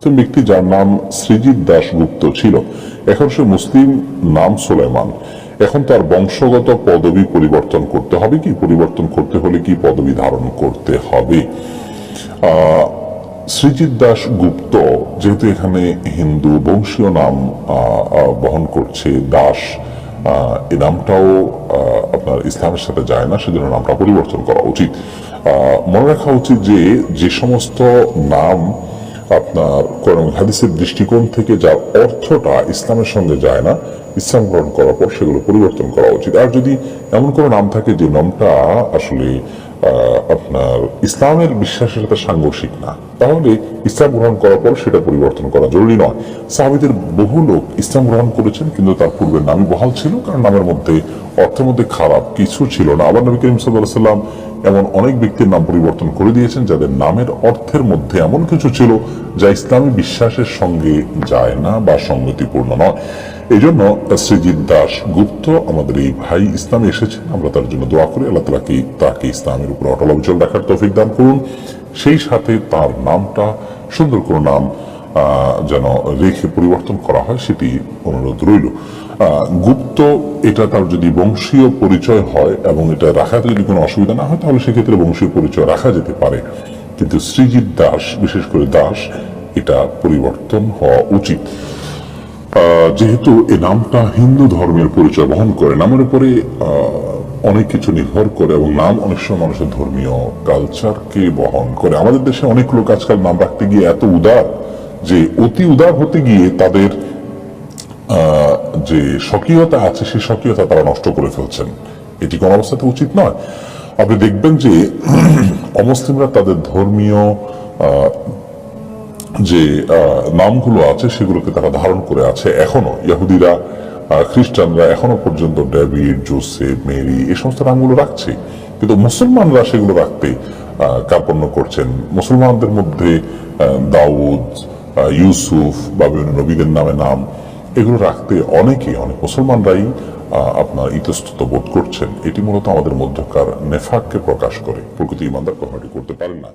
মুসলিম ব্যক্তি যার নাম শ্রীজিৎ দাশগুপ্ত ছিল। এখন সে মুসলিম, নাম সোলেমান এখন তার বংশগত পদবি পরিবর্তন করতে হবে কি? পরিবর্তন করতে হলে কি পদবি ধারণ করতে হবে? শ্রীজিৎ দাস গুপ্ত যেহেতু এখানে হিন্দু বংশীয় নাম বহন করছে, দাস এই নামটাও আপনার ইসলামের সাথে যায় না, সেজন্য নামটা পরিবর্তন করা উচিত। মনে রাখা উচিত যে যে সমস্ত নাম আপনার কোরআন হাদিসের দৃষ্টিকোণ থেকে যার অর্থটা ইসলামের সঙ্গে যায় না, ইসলাম গ্রহণ করার পর সেগুলো পরিবর্তন করা উচিত। আর যদি এমন কোনো নাম থাকে যে নামটা আসলে আপনার ইসলামের বিশ্বাসের সাথে সাংঘর্ষিক না। তাহলে ইসলাম গ্রহণ করার পর সেটা পরিবর্তন করা জরুরি নয়। সাহাবিদের বহু লোক ইসলাম গ্রহণ করেছেন, কিন্তু তার পূর্বের নামই বহাল ছিল, কারণ নামের মধ্যে, অর্থের মধ্যে খারাপ কিছু ছিল না। আবার নবী করিম সাল্লাহ সাল্লাম এমন অনেক ব্যক্তির নাম পরিবর্তন করে দিয়েছেন, যাদের নামের অর্থের মধ্যে এমন কিছু ছিল যা ইসলামী বিশ্বাসের সঙ্গে যায় না বা সঙ্গতিপূর্ণ নয়। এই জন্য শ্রীজিৎ দাস গুপ্ত, আমাদের এই ভাই ইসলামে এসেছেন, আমরা তার জন্য দোয়া করি, আল্লাহ তালাকে তাকে ইসলামের উপর অটল অবিচল রাখার তৌফিক দান করুন। সেই সাথে তার নামটা, সুন্দর কোনো নাম যেন রেখে পরিবর্তন করা হয়, সেটি অনুরোধ রইল। গুপ্ত, এটা তার যদি বংশীয় পরিচয় হয় এবং এটা রাখাতে যদি কোনো অসুবিধা না হয়, তাহলে সেক্ষেত্রে বংশীয় পরিচয় রাখা যেতে পারে। কিন্তু শ্রীজিৎ দাস, বিশেষ করে দাস, এটা পরিবর্তন হওয়া উচিত। যেহেতু এই নামটা হিন্দু ধর্মের পরিচয় বহন করে নামের উপরে অনেক কিছু নির্ভর করে এবং নাম অনেক সময় মানুষের ধর্মীয় কালচারকে বহন করে। আমাদের দেশে অনেক লোক আজকাল নাম রাখতে গিয়ে এত উদার যে অতি উদার হতে গিয়ে তাদের যে স্বকীয়তা আছে সেই স্বকীয়তা তারা নষ্ট করে ফেলছেন। এটি কোন অবস্থাতে উচিত নয়। আপনি দেখবেন যে অমুসলিমরা তাদের ধর্মীয় যে নামগুলো আছে সেগুলোকে তারা ধারণ করে আছে। এখনও ইহুদিরা খ্রিস্টানরা এখনও পর্যন্ত ডেভিড জোসেফ, মেরি এই সমস্ত নামগুলো রাখছে। কিন্তু মুসলমানরা সেগুলো রাখতে কার্পণ্য করছেন। মুসলমানদের মধ্যে দাউদ ইউসুফ বা বিভিন্ন নবীদের নামে নাম, এগুলো রাখতে অনেকেই অনেক মুসলমানরাই আপনার ইতস্তত বোধ করছেন। এটি মূলত আমাদের মধ্যকার নেফাককে প্রকাশ করে। প্রকৃতি ইমানদার এটি করতে পারেন না।